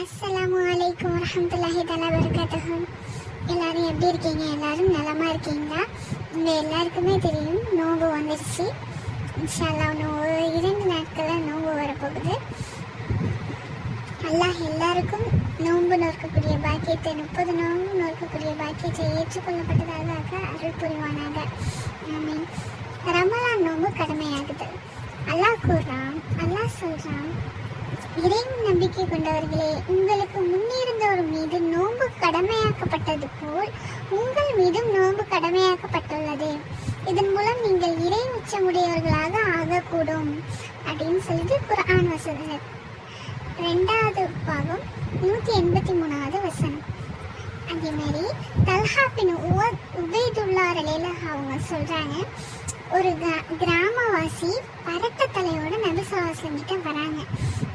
அஸ்ஸலாமு வலைக்கம் வரமத்துல்லாஹி தலா வபரகாத்துஹு. எல்லாரும் எப்படி இருக்கீங்க? எல்லாரும் நலமா இருக்கீங்களா? உங்க எல்லாருக்குமே தெரியும் நோம்பு வந்துருச்சு. இன்ஷால்லா நோவு இரண்டு நாட்களில் நோம்பு வரப்போகுது. அல்லாஹ் எல்லாருக்கும் நோன்பு நோக்கக்கூடிய பாக்கியத்தை முப்பது நோன்பு நோக்கக்கூடிய பாக்கியத்தை ஏற்றுக்கொள்ளப்பட்டதாக அருள் புரிவானாக ஆமீன். ரமலான் நோன்பு கடமையாகுது. அல்லாஹ் கூறுறான் அல்லாஹ் சொல்றான் இறைவு நம்பிக்கை கொண்டவர்களே உங்களுக்கு முன்னிருந்தோர் மீது நோன்பு கடமையாக்கப்பட்டது போல் உங்கள் மீதும் நோன்பு கடமையாக்கப்பட்டுள்ளது. இதன் மூலம் நீங்கள் இறை உச்சமுடையவர்களாக ஆகக்கூடும் அப்படின்னு சொல்லிட்டு குரான் வசதி ரெண்டாவது பாகம் நூற்றி எண்பத்தி மூணாவது வசனம். அதே மாதிரி தல்ஹா பின் உவ உபைதுல்லா அவங்க சொல்கிறாங்க ஒரு கிரா- கிராமவாசி பரட்ட தலையோட நபிசுவாசம் கிட்ட வராங்க.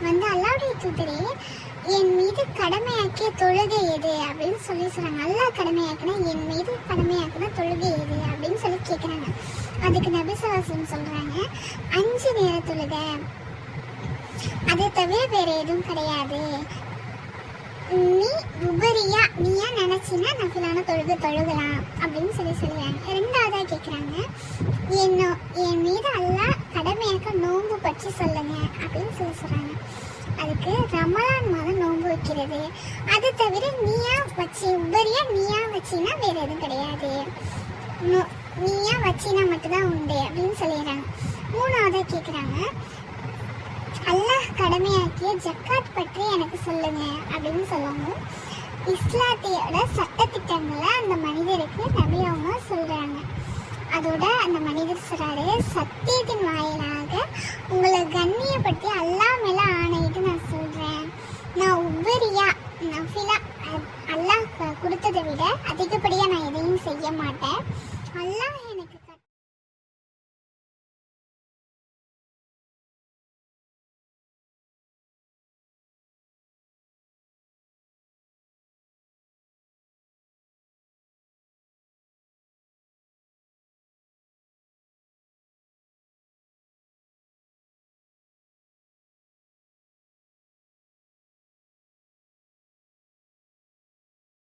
வந்து அல்லாவுடைய தூதரே என் மீது கடமையாக்கிய தொழுகை எது? அப்படின்னு சொல்லி சொல்றாங்க. அல்லா கடமையாக்கினா என் மீது கடமையாக்கின தொழுகை எது? அப்படின்னு சொல்லி கேட்குறாங்க அதுக்கு நபிசுவாசம் சொல்றாங்க அஞ்சு நேர தொழுகை. அதை தவிர வேற எதுவும் கிடையாது. நீ உபரியா நீயா நினைச்சினா நஃபிலான தொழுகு தொழுகலாம். அப்படின்னு சொல்லி சொல்லியாங்க ரெண்டு கேட்குறாங்க என்ன என் மீது அல்லாஹ் கடமையாக்க நோன்பு பற்றி சொல்லுங்க அப்படின்னு சொல்லி சொல்கிறாங்க அதுக்கு ரமலான் மாதம் நோன்பு வைக்கிறது. அது தவிர நீயா வச்சு உபரியா நீயா வச்சின்னா வேற எதுவும் கிடையாது. நோ- நீயா வச்சினா மட்டும்தான் உண்டு அப்படின்னு சொல்லிடுறாங்க. மூணாவதாக கேட்குறாங்க அல்லாஹ் கடமையாக்கிய ஜக்காத் பற்றி எனக்கு சொல்லுங்க அப்படின்னு சொல்லவும் இஸ்லாத்தியோட சட்டத்திட்டங்களை அந்த மனிதருக்கு நபி அவங்க சொல்றாங்க. அதோட அந்த மனிதர் சொல்றாரு சத்தியத்தின் வாயிலாக உங்களை கண்ணியப்படுத்தி அல்லாஹ் மேல ஆணையிட்டு நான் சொல்றேன் நான் உபரியா நஃபிலா அல்லாஹ் கொடுத்ததை விட அதிகப்படியாக நான் எதையும் செய்ய மாட்டேன்.